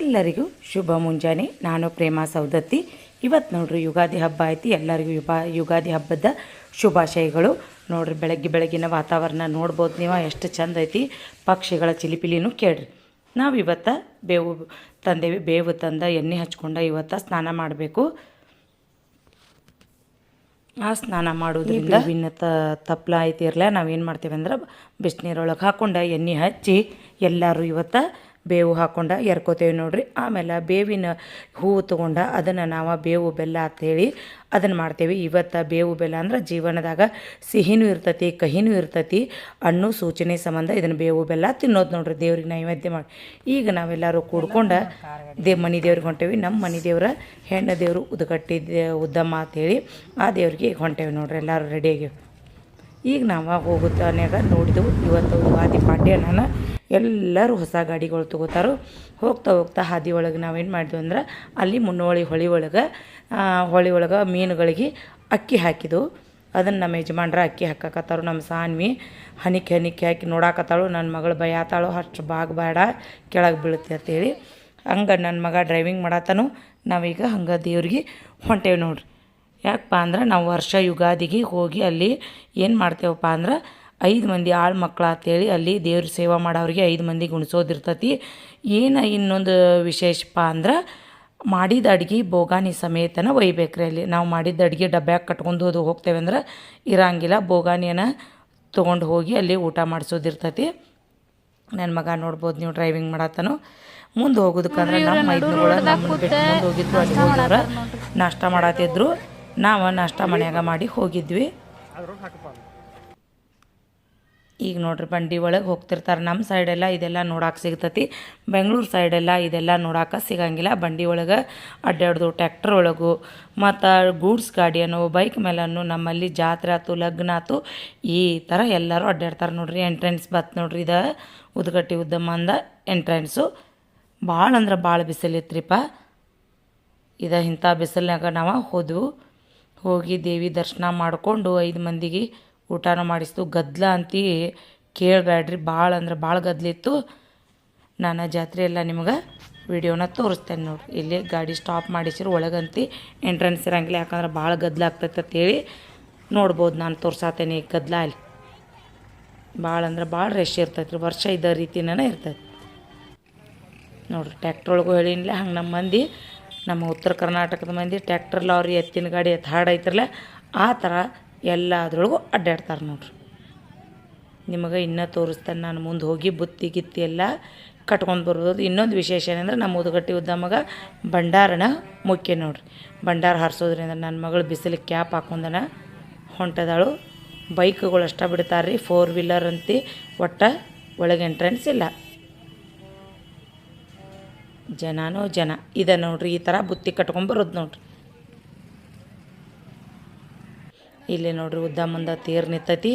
ಎಲ್ಲರಿಗೂ ಶುಭ ಮುಂಜಾನೆ. ನಾನು ಪ್ರೇಮ ಸೌದತ್ತಿ ಇವತ್ತು ನೋಡ್ರಿ ಯುಗಾದಿ ಹಬ್ಬ ಐತಿ. ಎಲ್ಲರಿಗೂ ಯುಗ ಯುಗಾದಿ ಹಬ್ಬದ ಶುಭಾಶಯಗಳು. ನೋಡ್ರಿ ಬೆಳಗ್ಗೆ ಬೆಳಗಿನ ವಾತಾವರಣ ನೋಡ್ಬೋದು ನೀವು. ಎಷ್ಟು ಚಂದ ಐತಿ. ಪಕ್ಷಿಗಳ ಚಿಲಿಪಿಲಿನೂ ಕೇಳ್ರಿ. ನಾವು ಇವತ್ತು ಬೇವು ತಂದೇವಿ, ಬೇವು ತಂದ ಎಣ್ಣೆ ಹಚ್ಕೊಂಡು ಇವತ್ತು ಸ್ನಾನ ಮಾಡಬೇಕು. ಆ ಸ್ನಾನ ಮಾಡೋದ್ರಿಂದ ವಿನ್ನ ತ ಐತಿ ಐತಿರಲ್ಲ ನಾವೇನು ಮಾಡ್ತೀವಿ ಅಂದ್ರೆ ಬಿಸಿನೀರೊಳಗೆ ಹಾಕ್ಕೊಂಡು ಎಣ್ಣೆ ಹಚ್ಚಿ ಎಲ್ಲರೂ ಇವತ್ತು ಬೇವು ಹಾಕೊಂಡು ಎರ್ಕೋತೇವೆ ನೋಡ್ರಿ. ಆಮೇಲೆ ಬೇವಿನ ಹೂವು ತೊಗೊಂಡು ಅದನ್ನು ನಾವು ಬೇವು ಬೆಲ್ಲ ಅಂತೇಳಿ ಅದನ್ನು ಮಾಡ್ತೇವೆ. ಇವತ್ತು ಬೇವು ಬೆಲ್ಲ ಅಂದ್ರೆ ಜೀವನದಾಗ ಸಿಹಿನೂ ಇರ್ತೈತಿ ಕಹಿನೂ ಇರ್ತೈತಿ ಹಣ್ಣು ಸೂಚನೆ ಸಂಬಂಧ ಇದನ್ನು ಬೇವು ಬೆಲ್ಲ ತಿನ್ನೋದು ನೋಡ್ರಿ. ದೇವ್ರಿಗೆ ನೈವೇದ್ಯ ಮಾಡಿ. ಈಗ ನಾವೆಲ್ಲರೂ ಕೂಡ್ಕೊಂಡು ದೇ ಮನೆ ದೇವ್ರಿಗೆ ಹೊಂಟೇವಿ. ನಮ್ಮ ಮನೆ ದೇವ್ರ ಹೆಣ್ಣು ದೇವರು ಉದ್ಗಟ್ಟಿ ಉದ್ದಮ್ಮ ಅಂತೇಳಿ ಆ ದೇವ್ರಿಗೆ ಈಗ ಹೊಂಟೇವೆ ನೋಡ್ರಿ. ಎಲ್ಲರೂ ರೆಡಿಯಾಗಿ ಈಗ ನಾವು ಹೋಗುತ್ತಾನ್ಯಾಗ ನೋಡಿದೆವು. ಇವತ್ತು ಯುಗಾದಿ ಪಾಡ್ಯನ ಎಲ್ಲರೂ ಹೊಸ ಗಾಡಿಗಳು ತೊಗೋತಾರೋ. ಹೋಗ್ತಾ ಹೋಗ್ತಾ ಹಾದಿ ಒಳಗೆ ನಾವೇನು ಮಾಡಿದ್ವಿ ಅಂದ್ರೆ ಅಲ್ಲಿ ಮುನ್ನೋಳಿ ಹೊಳಿ ಒಳಗೆ ಹೊಳಿ ಒಳಗೆ ಮೀನುಗಳಿಗೆ ಅಕ್ಕಿ ಹಾಕಿದೆವು. ಅದನ್ನು ನಮ್ಮ ಯಜಮಾನ್ರ ಅಕ್ಕಿ ಹಾಕಕತ್ತಾರು, ನಮ್ಮ ಸಾನ್ವಿ ಹನಿಕೆ ಹನಿಕೆ ಹಾಕಿ ನೋಡಾಕತ್ತಾಳು. ನನ್ನ ಮಗಳು ಭಯಾತಾಳು ಅಷ್ಟು ಬಾಗ್ ಬೇಡ, ಕೆಳಗೆ ಬೀಳುತ್ತೆ ಅಂತೇಳಿ. ಹಂಗೆ ನನ್ನ ಮಗ ಡ್ರೈವಿಂಗ್ ಮಾಡತ್ತಾನು ನಾವೀಗ ಹಂಗೆ ದೇವ್ರಿಗೆ ಹೊಂಟೇವಿ ನೋಡ್ರಿ. ಯಾಕಪ್ಪ ಅಂದ್ರೆ ನಾವು ವರ್ಷ ಯುಗಾದಿಗೆ ಹೋಗಿ ಅಲ್ಲಿ ಏನು ಮಾಡ್ತೇವಪ್ಪ ಅಂದ್ರೆ ಐದು ಮಂದಿ ಆಳು ಮಕ್ಳು ಅಂತೇಳಿ ಅಲ್ಲಿ ದೇವ್ರ ಸೇವೆ ಮಾಡೋರಿಗೆ ಐದು ಮಂದಿ ಗುಣಿಸೋದಿರ್ತತಿ. ಏನು ಇನ್ನೊಂದು ವಿಶೇಷಪ್ಪ ಅಂದ್ರೆ ಮಾಡಿದ ಅಡ್ಗೆ ಬೋಗಾನಿ ಸಮೇತನ ಒಯ್ಬೇಕ್ರಿ ಅಲ್ಲಿ. ನಾವು ಮಾಡಿದ ಅಡುಗೆ ಡಬ್ಬ್ಯಾಗ ಕಟ್ಕೊಂಡು ಅದು ಹೋಗ್ತೇವೆ ಅಂದ್ರೆ ಇರಂಗಿಲ್ಲ ಬೋಗಾನಿಯನ್ನು ತೊಗೊಂಡು ಹೋಗಿ ಅಲ್ಲಿ ಊಟ ಮಾಡಿಸೋದಿರ್ತತಿ. ನನ್ನ ಮಗ ನೋಡ್ಬೋದು ನೀವು ಡ್ರೈವಿಂಗ್ ಮಾಡತ್ತಾನು ಮುಂದೆ ಹೋಗೋದಕ್ಕಂದ್ರೆ ನಮ್ಮ ಮೈದ್ನುಗಳು ನಮ್ಮನ್ನ ಬಿಟ್ಟು ಮುಂದೆ ಹೋಗಿದ್ರು ಅಲ್ಲಿ ಹೋಗಿದ್ರೆ ನಾಷ್ಟ ಮಾಡತ್ತಿದ್ರು ನಾವು ನಾಷ್ಟ ಮನ್ಯಾಗ ಮಾಡಿ ಹೋಗಿದ್ವಿ. ಈಗ ನೋಡ್ರಿ ಬಂಡಿ ಒಳಗೆ ಹೋಗ್ತಿರ್ತಾರೆ ನಮ್ಮ ಸೈಡೆಲ್ಲ ಇದೆಲ್ಲ ನೋಡಕ್ಕೆ ಸಿಗ್ತತಿ. ಬೆಂಗಳೂರು ಸೈಡೆಲ್ಲ ಇದೆಲ್ಲ ನೋಡಕ್ಕೆ ಸಿಗಂಗಿಲ್ಲ. ಬಂಡಿ ಒಳಗೆ ಅಡ್ಡಾಡ್ದು ಟ್ಯಾಕ್ಟರ್ ಒಳಗು, ಮತ್ತು ಗೂಡ್ಸ್ ಗಾಡಿಯನ್ನು ಬೈಕ್ ಮೇಲನ್ನು ನಮ್ಮಲ್ಲಿ ಜಾತ್ರೆ ಆಯ್ತು ಲಗ್ನ ಆಯ್ತು ಈ ಥರ ಎಲ್ಲರೂ ಅಡ್ಡಾಡ್ತಾರೆ ನೋಡ್ರಿ. ಎಂಟ್ರೆನ್ಸ್ ಬತ್ ನೋಡ್ರಿ ಇದು, ಉದ್ಗಟ್ಟಿ ಉದ್ಯಮ ಅಂದ ಎಂಟ್ರೆನ್ಸು ಭಾಳ ಅಂದ್ರೆ ಭಾಳ ಬಿಸಿಲಿತ್ರಿಪ್ಪ ಇದು ಇಂಥ ಬಿಸಿಲಿನಾಗ ನಾವು ಹೋದ್ವು. ಹೋಗಿ ದೇವಿ ದರ್ಶನ ಮಾಡಿಕೊಂಡು ಐದು ಮಂದಿಗೆ ಊಟನೂ ಮಾಡಿಸ್ತು. ಗದ್ಲ ಅಂತೀ ಕೇಳಬೇಡ್ರಿ ಭಾಳ ಅಂದ್ರೆ ಭಾಳ ಗದ್ಲಿತ್ತು ನಾನು ಜಾತ್ರೆ ಎಲ್ಲ ನಿಮ್ಗೆ ವಿಡಿಯೋನ ತೋರಿಸ್ತೇನೆ ನೋಡ್ರಿ. ಇಲ್ಲಿ ಗಾಡಿ ಸ್ಟಾಪ್ ಮಾಡಿಸಿರು, ಒಳಗಂತಿ ಎಂಟ್ರೆನ್ಸ್ ಇರಂಗಿಲ್ಲ, ಯಾಕಂದ್ರೆ ಭಾಳ ಗದ್ದಲ ಆಗ್ತೈತೆ ಅಂತೇಳಿ ನೋಡ್ಬೋದು ನಾನು ತೋರ್ಸಾತೇನೆ ಈಗ ಗದ್ಲ ಅಲ್ಲಿ. ಭಾಳ ಅಂದ್ರೆ ಭಾಳ ರಶ್ ಇರ್ತೈತೆ ರೀ, ವರ್ಷ ಇದ್ದ ರೀತಿನೇ ಇರ್ತೈತೆ. ನೋಡ್ರಿ ಟ್ಯಾಕ್ಟ್ರ್ ಒಳಗೂ ಹೇಳಿನಿಲ್ಲ ಹಂಗೆ ನಮ್ಮ ಮಂದಿ, ನಮ್ಮ ಉತ್ತರ ಕರ್ನಾಟಕದ ಮಂದಿ ಟ್ಯಾಕ್ಟರ್ ಲಾರಿ ಎತ್ತಿನ ಗಾಡಿ ಎತ್ತು ಹಾಡೈತಿರಲ್ಲ ಆ ಥರ ಎಲ್ಲದ್ರೊಳಗೂ ಅಡ್ಡಾಡ್ತಾರೆ ನೋಡ್ರಿ. ನಿಮಗೆ ಇನ್ನೂ ತೋರಿಸ್ತಾನೆ ನಾನು ಮುಂದೆ ಹೋಗಿ ಬುತ್ತಿ ಗಿತ್ತಿ ಎಲ್ಲ ಕಟ್ಕೊಂಡು ಬರ್ಬೋದು ಇನ್ನೊಂದು ವಿಶೇಷ ಏನಂದ್ರೆ ನಮ್ಮ ಉದ್ಗಟ್ಟಿ ಉದ್ದಮಗ ಭಂಡಾರನ ಮುಖ್ಯ ನೋಡ್ರಿ. ಭಂಡಾರ ಹಾರಿಸೋದ್ರಿಂದ ನನ್ನ ಮಗಳು ಬಿಸಿಲು ಕ್ಯಾಪ್ ಹಾಕೊಂಡನ ಹೊಂಟದಾಳು. ಬೈಕ್ಗಳು ಅಷ್ಟ ಬಿಡ್ತಾರೆ ರೀ ಫೋರ್ ವೀಲರ್ ಅಂತಿ ಒಟ್ಟ ಒಳಗೆ ಎಂಟ್ರೆನ್ಸ್ ಇಲ್ಲ. ಜನನೋ ಜನ. ಇದೆ ನೋಡ್ರಿ ಈ ಥರ ಬುತ್ತಿ ಕಟ್ಕೊಂಬರೋದು ನೋಡ್ರಿ. ಇಲ್ಲಿ ನೋಡ್ರಿ ಉದ್ದಮ್ಮಂದ ತೇರು ನಿಂತೈತಿ.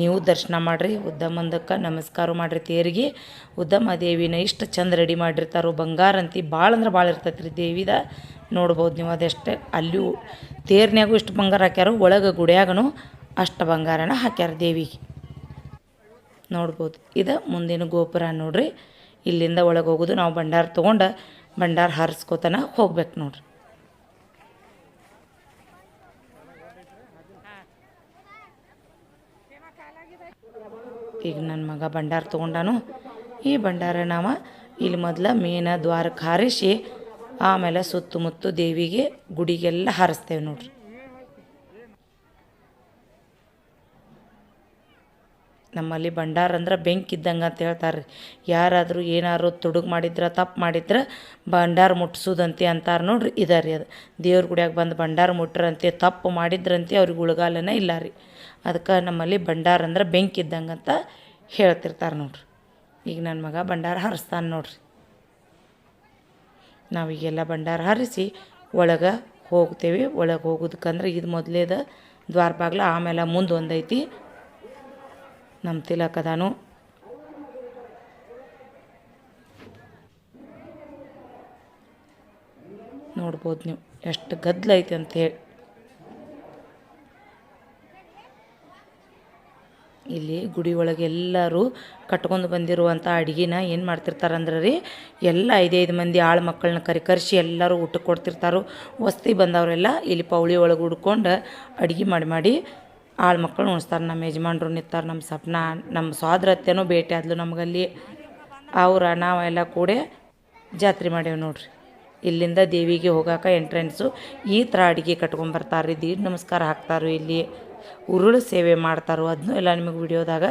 ನೀವು ದರ್ಶನ ಮಾಡಿರಿ. ಉದ್ದಮ್ಮಂದಕ್ಕೆ ನಮಸ್ಕಾರ ಮಾಡಿರಿ ತೇರಿಗೆ. ಉದ್ದಮ್ಮ ದೇವಿನ ಇಷ್ಟು ಚಂದ ರೆಡಿ ಮಾಡಿರ್ತಾರೋ. ಬಂಗಾರ ಅಂತಿ ಭಾಳ ಅಂದ್ರೆ ಭಾಳ ಇರ್ತೈತಿ ರೀ ದೇವಿದ. ನೋಡ್ಬೋದು ನೀವು ಅದೆಷ್ಟೇ. ಅಲ್ಲಿಯೂ ತೇರ್ನ್ಯಾಗೂ ಇಷ್ಟು ಬಂಗಾರ ಹಾಕ್ಯಾರ, ಒಳಗೆ ಗುಡಿಯಾಗನು ಅಷ್ಟು ಬಂಗಾರನ ಹಾಕ್ಯಾರ ದೇವಿಗೆ ನೋಡ್ಬೋದು. ಇದು ಮುಂದಿನ ಗೋಪುರ ನೋಡ್ರಿ. ಇಲ್ಲಿಂದ ಒಳಗೆ ಹೋಗೋದು ನಾವು ಭಂಡಾರ ತೊಗೊಂಡು ಭಂಡಾರ ಹಾರಿಸ್ಕೋತನ ಹೋಗ್ಬೇಕು ನೋಡ್ರಿ. ಈಗ ನನ್ನ ಮಗ ಭಂಡಾರ ತೊಗೊಂಡಾನು. ಈ ಭಂಡಾರ ನಾವು ಇಲ್ಲಿ ಮೊದಲ ಮೇನ ದ್ವಾರಕ್ಕೆ ಹಾರಿಸಿ, ಆಮೇಲೆ ಸುತ್ತಮುತ್ತ ದೇವಿಗೆ ಗುಡಿಗೆಲ್ಲ ಹಾರಿಸ್ತೇವೆ ನೋಡ್ರಿ. ನಮ್ಮಲ್ಲಿ ಭಂಡಾರ ಅಂದ್ರೆ ಬೆಂಕಿ ಇದ್ದಂಗೆ ಅಂತ ಹೇಳ್ತಾರೆ ಯಾರಾದರೂ ಏನಾದ್ರು ತುಡುಗು ಮಾಡಿದ್ರೆ, ತಪ್ಪು ಮಾಡಿದ್ರೆ ಭಂಡಾರ ಮುಟ್ಸೋದಂತೆ ಅಂತಾರೆ ನೋಡ್ರಿ. ಇದಾರೆ ಅದು. ದೇವ್ರ ಗುಡಿಯಾಗ ಬಂದು ಭಂಡಾರ ಮುಟ್ರಂತೆ, ತಪ್ಪು ಮಾಡಿದ್ರಂತೆ ಅವ್ರಿಗೆ ಉಳಗಾಲನೇ ಇಲ್ಲ ರೀ ಅದಕ್ಕೆ ನಮ್ಮಲ್ಲಿ ಭಂಡಾರ ಅಂದ್ರೆ ಬೆಂಕಿ ಇದ್ದಂಗೆ ಅಂತ ಹೇಳ್ತಿರ್ತಾರೆ ನೋಡ್ರಿ. ಈಗ ನನ್ನ ಮಗ ಭಂಡಾರ ಹಾರಿಸ್ತಾನೆ ನೋಡ್ರಿ. ನಾವೀಗೆಲ್ಲ ಭಂಡಾರ ಹಾರಿಸಿ ಒಳಗೆ ಹೋಗ್ತೇವೆ. ಒಳಗೆ ಹೋಗೋದಕ್ಕಂದ್ರೆ ಇದು ಮೊದಲೇದ ದ್ವಾರ ಬಾಗ್ಲ ಆಮೇಲೆ ಮುಂದೆ ಒಂದೈತಿ. ನಮ್ಮ ತಿಲಕದಾನು. ನೋಡ್ಬೋದು ನೀವು ಎಷ್ಟು ಗದ್ದಲ ಐತಿ ಅಂತೇಳಿ ಇಲ್ಲಿ ಗುಡಿ ಒಳಗೆ ಎಲ್ಲರೂ ಕಟ್ಕೊಂಡು ಬಂದಿರುವಂಥ ಅಡುಗೆನ ಏನು ಮಾಡ್ತಿರ್ತಾರೆ ಅಂದ್ರೆ ರೀ, ಎಲ್ಲ ಐದೈದು ಮಂದಿ ಆಳು ಮಕ್ಕಳನ್ನ ಕರಿಕರಿಸಿ ಎಲ್ಲರೂ ಊಟಕ್ಕೆ ಕೊಡ್ತಿರ್ತಾರೋ. ವಸ್ತಿ ಬಂದವರೆಲ್ಲ ಇಲ್ಲಿ ಪೌಳಿ ಒಳಗೆ ಉಡ್ಕೊಂಡು ಅಡುಗೆ ಮಾಡಿ ಮಾಡಿ ಆಳು ಮಕ್ಕಳು ಉಣಿಸ್ತಾರೆ ನಮ್ಮ ಯಜಮಾನ್ರು ನಿಂತಾರೆ ನಮ್ಮ ಸಪ್ನ ನಮ್ಮ ಸ್ವಾದ್ರತ್ಯನೂ ಭೇಟಿ ಆದ್ಲು ನಮಗಲ್ಲಿ. ಅವ್ರ ನಾವೆಲ್ಲ ಕೂಡಿ ಜಾತ್ರೆ ಮಾಡೇವು ನೋಡ್ರಿ. ಇಲ್ಲಿಂದ ದೇವಿಗೆ ಹೋಗಾಕ ಎಂಟ್ರೆನ್ಸು ಈ ಥರ ಅಡುಗೆ ಕಟ್ಕೊಂಬರ್ತಾರೆ ದೀಡ್ ನಮಸ್ಕಾರ ಹಾಕ್ತಾರೋ ಇಲ್ಲಿ. ಉರುಳು ಸೇವೆ ಮಾಡ್ತಾರೋ ಅದನ್ನೂ ಎಲ್ಲ ನಿಮಗೆ ವಿಡಿಯೋದಾಗ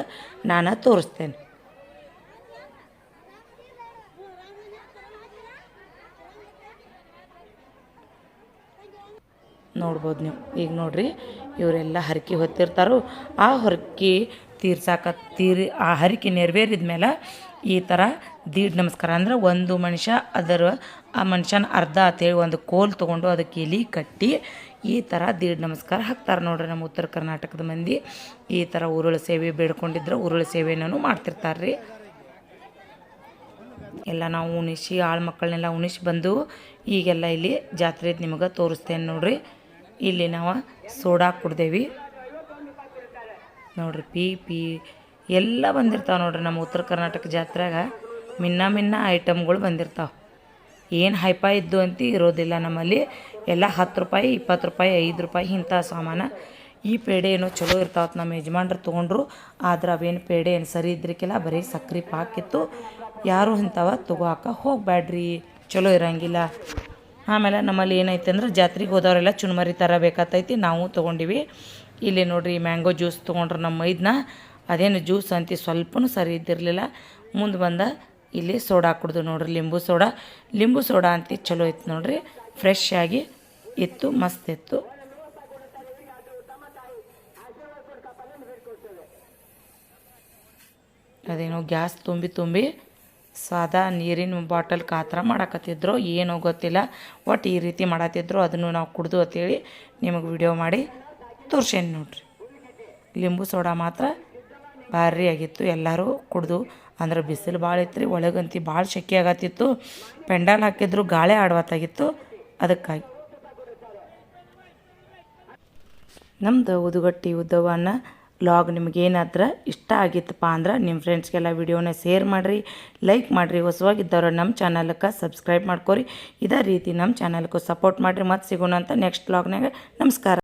ನಾನು ತೋರಿಸ್ತೇನೆ. ನೋಡ್ಬೋದು ನೀವು. ಈಗ ನೋಡ್ರಿ, ಇವರೆಲ್ಲ ಹರಕೆ ಹೊತ್ತಿರ್ತಾರೋ, ಆ ಹೊರಕೆ ತೀರ್ಸಾಕ ತೀರಿ, ಆ ಹರಕೆ ನೆರವೇರಿದ ಮೇಲೆ ಈ ಥರ ದೀಡ್ ನಮಸ್ಕಾರ ಅಂದ್ರೆ ಒಂದು ಮನುಷ್ಯ ಅದರ, ಆ ಮನುಷ್ಯನ ಅರ್ಧ ಅಂತೇಳಿ ಒಂದು ಕೋಲ್ ತೊಗೊಂಡು ಅದಕ್ಕೆ ಎಲೆ ಕಟ್ಟಿ ಈ ಥರ ದೀಡ್ ನಮಸ್ಕಾರ ಹಾಕ್ತಾರೆ ನೋಡ್ರಿ ನಮ್ಮ ಉತ್ತರ ಕರ್ನಾಟಕದ ಮಂದಿ. ಈ ಥರ ಉರುಳ ಸೇವೆ ಬೇಡ್ಕೊಂಡಿದ್ರೆ ಉರುಳ ಸೇವೆನೂ ಮಾಡ್ತಿರ್ತಾರೆ ರೀ ಎಲ್ಲ ನಾವು ಉಣಿಸಿ, ಆಳು ಮಕ್ಕಳನ್ನೆಲ್ಲ ಉಣಿಸಿ ಬಂದು ಈಗೆಲ್ಲ ಇಲ್ಲಿ ಜಾತ್ರೆ ನಿಮಗೆ ತೋರಿಸ್ತೇನೆ ನೋಡ್ರಿ. ಇಲ್ಲಿ ನಾವು ಸೋಡಾ ಕುಡ್ದೇವಿ. ನೋಡ್ರಿ ಪಿ ಪಿ, ಎಲ್ಲ ಬಂದಿರ್ತಾವೆ ನೋಡ್ರಿ ನಮ್ಮ ಉತ್ತರ ಕರ್ನಾಟಕ ಜಾತ್ರೆಗ. ಮಿನ್ನ ಮಿನ್ನ ಐಟಮ್ಗಳು ಬಂದಿರ್ತಾವೆ. ಏನು ಹೈಪ ಇದ್ದು ಅಂತ ಇರೋದಿಲ್ಲ ನಮ್ಮಲ್ಲಿ. ಎಲ್ಲ ಹತ್ತು ರೂಪಾಯಿ, ಇಪ್ಪತ್ತು ರೂಪಾಯಿ, ಐದು ರೂಪಾಯಿ ಇಂಥ ಸಾಮಾನು. ಈ ಪೇಡೆ ಏನೋ ಚಲೋ ಇರ್ತಾವತ್ತು ನಮ್ಮ ಯಜಮಾನ್ರು ತೊಗೊಂಡ್ರು. ಆದ್ರೆ ಅವೇನು ಪೇಡೆ ಏನು ಸರಿ ಇದ್ರಿಕಿಲ್ಲ, ಬರೀ ಸಕ್ರೆ ಪಾಕಿತ್ತು ಯಾರು ಇಂಥವ ತಗೋಕ ಹೋಗಬೇಡ್ರಿ ಚಲೋ ಇರಂಗಿಲ್ಲ. ಆಮೇಲೆ ನಮ್ಮಲ್ಲಿ ಏನೈತೆ ಅಂದ್ರೆ ಜಾತ್ರೆಗೆ ಹೋದವರೆಲ್ಲ ಚುನ್ಮರಿ ಥರ ಬೇಕಾತೈತಿ, ನಾವು ತೊಗೊಂಡಿವಿ. ಇಲ್ಲಿ ನೋಡ್ರಿ ಮ್ಯಾಂಗೋ ಜ್ಯೂಸ್ ತೊಗೊಂಡ್ರೆ ನಮ್ಮ ಮೈದನ್ನ ಅದೇನು ಜ್ಯೂಸ್ ಅಂತಿ ಸ್ವಲ್ಪನೂ ಸರಿ ಇದ್ದಿರಲಿಲ್ಲ. ಮುಂದೆ ಬಂದ ಇಲ್ಲಿ ಸೋಡಾ ಕುಡ್ದು ನೋಡ್ರಿ, ಲಿಂಬು ಸೋಡಾ. ಲಿಂಬು ಸೋಡಾ ಅಂತಿ ಚಲೋ ಇತ್ತು ನೋಡ್ರಿ. ಫ್ರೆಶ್ ಆಗಿ ಇತ್ತು, ಮಸ್ತ್ ಇತ್ತು. ಅದೇನೋ ಗ್ಯಾಸ್ ತುಂಬಿ ತುಂಬಿ ಸಾದಾ ನೀರಿನ ಬಾಟಲ್ ಕಾತ್ರ ಮಾಡಾಕತ್ತಿದ್ರು ಏನೋ ಗೊತ್ತಿಲ್ಲ. ಒಟ್ಟು ಈ ರೀತಿ ಮಾಡತ್ತಿದ್ರು ಅದನ್ನು ನಾವು ಕುಡ್ದು ಅಂತೇಳಿ ನಿಮಗೆ ವಿಡಿಯೋ ಮಾಡಿ ತೋರ್ಸೇನಿ ನೋಡ್ರಿ. ಲಿಂಬು ಸೋಡಾ ಮಾತ್ರ ಭಾರಿ ಆಗಿತ್ತು, ಎಲ್ಲರೂ ಕುಡ್ದು. ಅಂದ್ರೆ ಬಿಸಿಲು ಭಾಳ ಇತ್ತು ರೀ, ಒಳಗಂತಿ ಭಾಳ ಶೆಕೆ ಆಗತ್ತಿತ್ತು. ಪೆಂಡಾಲ್ ಹಾಕಿದ್ರು, ಗಾಳಿ ಆಡ್ವತ್ತಾಗಿತ್ತು ಅದಕ್ಕಾಗಿ. ನಮ್ದು ಉದುಗಟ್ಟಿ ಉದ್ದವನ್ನ ಲಾಗ್ ನಿಮಗೇನಾದ್ರೆ ಇಷ್ಟ ಆಗಿತ್ತಪ್ಪ ಅಂದ್ರೆ ನಿಮ್ಮ ಫ್ರೆಂಡ್ಸ್ಗೆಲ್ಲ ವಿಡಿಯೋನ ಶೇರ್ ಮಾಡಿರಿ ಲೈಕ್ ಮಾಡಿರಿ. ಹೊಸವಾಗಿದ್ದವ್ರು ನಮ್ಮ ಚಾನಲ್ಗೆ ಸಬ್ಸ್ಕ್ರೈಬ್ ಮಾಡ್ಕೊರಿ. ಇದೇ ರೀತಿ ನಮ್ಮ ಚಾನಲ್ಗೂ ಸಪೋರ್ಟ್ ಮಾಡಿರಿ. ಮತ್ತೆ ಸಿಗೋಣ ಅಂತ ನೆಕ್ಸ್ಟ್ ಲಾಗ್ನಾಗ ನಮಸ್ಕಾರ.